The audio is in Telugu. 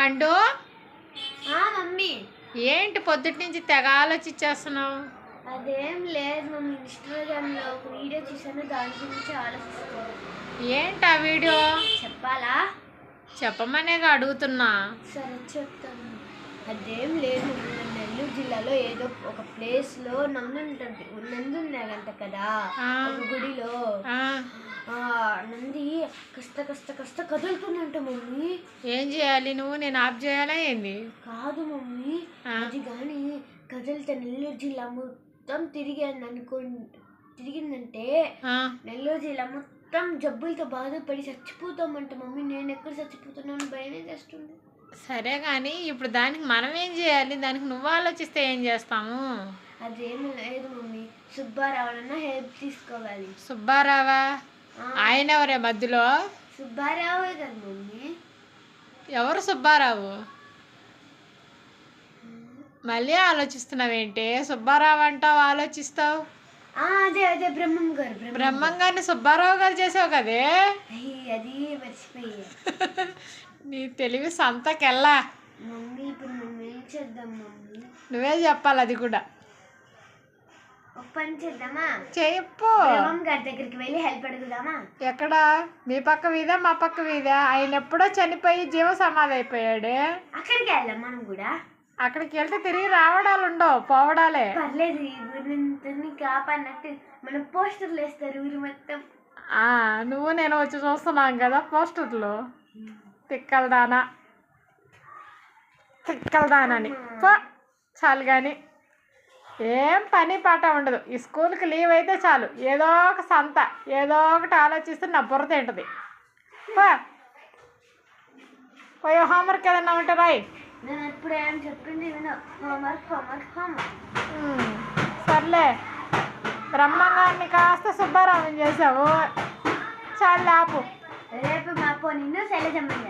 పండు? మమ్మీ. ఏంటి పొద్దుటి నుంచి తెగ ఆలోచించేస్తున్నావు అదేం లేదు మమ్మీ ఇన్స్టాగ్రామ్లో ఒక వీడియో చూసాను దాని గురించి ఆలోచిస్తున్నాను ఏంటి ఆ వీడియో? చెప్పాలా? చెప్పమనేగా అడుగుతున్నా. సరే చెప్తాను. అదేం లేదు నెల్లూరు జిల్లాలో ఏదో ఒక ప్లేస్లో నంది ఉంటుంది నంది ఉన్నాయంట కదా. ఒక గుడిలో. నంది కష్ట కష్ట కష్ట కదులుతుందంట మమ్మీ. ఏం చేయాలి నువ్వు? నేను ఆఫ్ చేయాలా ఏంది? కాదు మమ్మీ. అది కానీ కదిలితే నెల్లూరు జిల్లా మొత్తం తిరిగాను అనుకో తిరిగిందంటే నెల్లూరు జిల్లా మొత్తం జబ్బులతో బాధపడి చచ్చిపోతామంట మమ్మీ. నేను ఎక్కడ చచ్చిపోతున్నాను భయమే చేస్తుంది? సరే కానీ ఇప్పుడు దానికి మనం ఏం చేయాలి? దానికి నువ్వు ఆలోచిస్తే ఏం చేస్తాము? అదేమి లేదు మమ్మీ. సుబ్బారావునన్నా హెల్ప్ తీసుకోవాలి. సుబ్బారావా? ఆయన ఎవరే మధ్యలో? సుబ్బారావే ఎవరు సుబ్బారావు? మళ్ళీ ఆలోచిస్తున్నావేంటి? సుబ్బారావు అంటావు ఆలోచిస్తావు? అదే అదే బ్రహ్మం గారు బ్రహ్మం గారిని సుబ్బారావు గారు చేసావు కదే? అది నీ తెలివి సంతకెళ్ళా మమ్మీ ఇప్పుడు మనం ఏం చేద్దాం మమ్మీ? నువ్వే చెప్పాలి అది కూడా. పని చేద్దామా? చెప్పు. గారి దగ్గరికి వెళ్ళి హెల్ప్ అడుగుదామా? ఎక్కడ? మీ పక్క వీధా మా పక్క వీధా? ఆయన ఎప్పుడో చనిపోయి జీవ సమాధి అయిపోయాడు. అక్కడికి వెళ్దాం మనం కూడా. అక్కడికి వెళ్తే తిరిగి రావడాలు ఉండవు పోవడాలే. పర్లేదు ఈ ఊరిని కాపాడినట్టు మన పోస్టర్లు వేస్తారు ఊరు మొత్తం. ఆ, నువ్వు నేను వచ్చి చూస్తున్నాం కదా పోస్టర్లు. తిక్కలదానా తిక్కలదానని పో చాలు కానీ ఏం పని పాట ఉండదు. ఈ స్కూల్కి లీవ్ అయితే చాలు. ఏదో ఒక సంత ఏదో ఒకటి ఆలోచిస్తే నా బుర్ర తింటది. పోయి హోంవర్క్ ఏదన్నా ఉంటే రాయి. నేను ఇప్పుడు ఏం చెప్పింది విను. Homework homework homework. ఉమ్, సర్లే. బ్రహ్మంగాన్ని కాస్త సుబ్బారావుని చేసావు చాలు ఆపు. రేపు మా పో నిన్ను శైలజమ్మని చేస్తాను